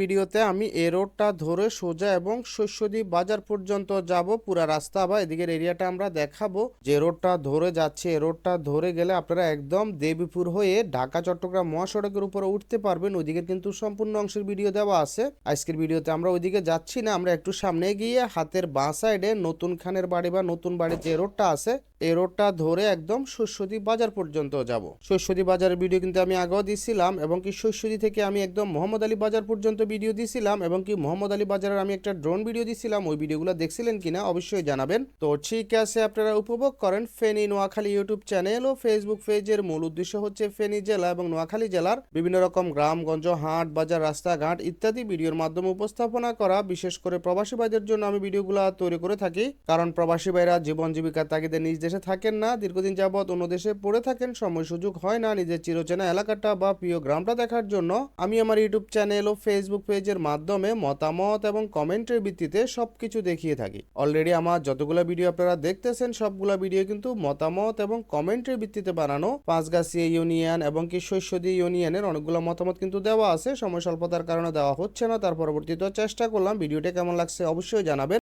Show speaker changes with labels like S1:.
S1: ভিডিওতে আমি এ রোডটা ধরে সোজা এবং শস্যদ্বীপ বাজার পর্যন্ত যাব, পুরা রাস্তা বা এদিকের এরিয়াটা আমরা দেখাবো। যে রোডটা ধরে যাচ্ছে এ রোডটা ধরে গেলে আপনারা একদম দেবীপুর হয়ে ঢাকা, চট্টগ্রাম, মহাসড়কের উপরে উঠতে পারবেন। ওইদিকে কিন্তু সম্পূর্ণ অংশের ভিডিও দেওয়া আছে। আজকের ভিডিওতে আমরা ওইদিকে যাচ্ছি না, আমরা একটু সামনে গিয়ে হাতের বাঁ সাইডে নতুন খানের বাড়ি বা নতুন বাড়ির যে রোডটা আছে, এই রোডটা ধরে একদম শস্যদ্বীপ বাজার পর্যন্ত যাব। শস্যদ্বীপ বাজারের ভিডিও কিন্তু আমি আগেও দিছিলাম এবং কি শস্যদ্বীপ থেকে আমি একদম মোহাম্মদ আলী বাজার পর্যন্ত ভিডিও দিছিলাম এবং কি মোহাম্মদ আলী বাজারের আমি একটা ড্রোন ভিডিও দিছিলাম, ওই ভিডিওগুলো দেখছিলেন কিনা অবশ্যই জানাবেন। তো ঠিক আছে, আপনারা উপভোগ করেন ফেনী নোয়াখালী ইউটিউব চ্যানেল ও ফেসবুক পেজের মূল উদ্দেশ্য হচ্ছে ফেনী জেলা এবং নোয়াখালী জেলার বিভিন্ন রকম গ্রামগঞ্জ, হাট, বাজার, রাস্তাঘাট ইত্যাদি ভিডিওর মাধ্যমে উপস্থাপনা করা, বিশেষ করে প্রবাসী ভাইদের জন্য আমি ভিডিওগুলো তৈরি করে থাকি। কারণ প্রবাসী ভাইরা জীবন জীবিকার তাগিদে নিজ দেশে থাকেন না, দীর্ঘদিন যাবৎ অন্য দেশে পড়ে থাকেন, সময় সুযোগ হয় না নিজের চিরচেনা এলাকাটা বা প্রিয় গ্রামটা দেখার জন্য। আমি আমার ইউটিউব চ্যানেল ও ফেসবুক পেজের মাধ্যমে মতামত এবং কমেন্টের ভিত্তিতে সব কিছু দেখিয়ে থাকি। অলরেডি আমার যতগুলো ভিডিও আপনারা দেখতেছেন, সবগুলো ভিডিও কিন্তু মতামত এবং কমেন্টের ভিত্তিতে বানানো। পাঁচগাছিয়া ইউনিয়ন এবং কি শৈশদী ইউনিয়নের অনেকগুলো মতামত কিন্তু দেওয়া আছে। সময় স্বল্পতার কারণে দেওয়া হচ্ছে না, তার পরবর্তীতে চেষ্টা করলাম। ভিডিওটা কেমন লাগছে অবশ্যই জানাবেন।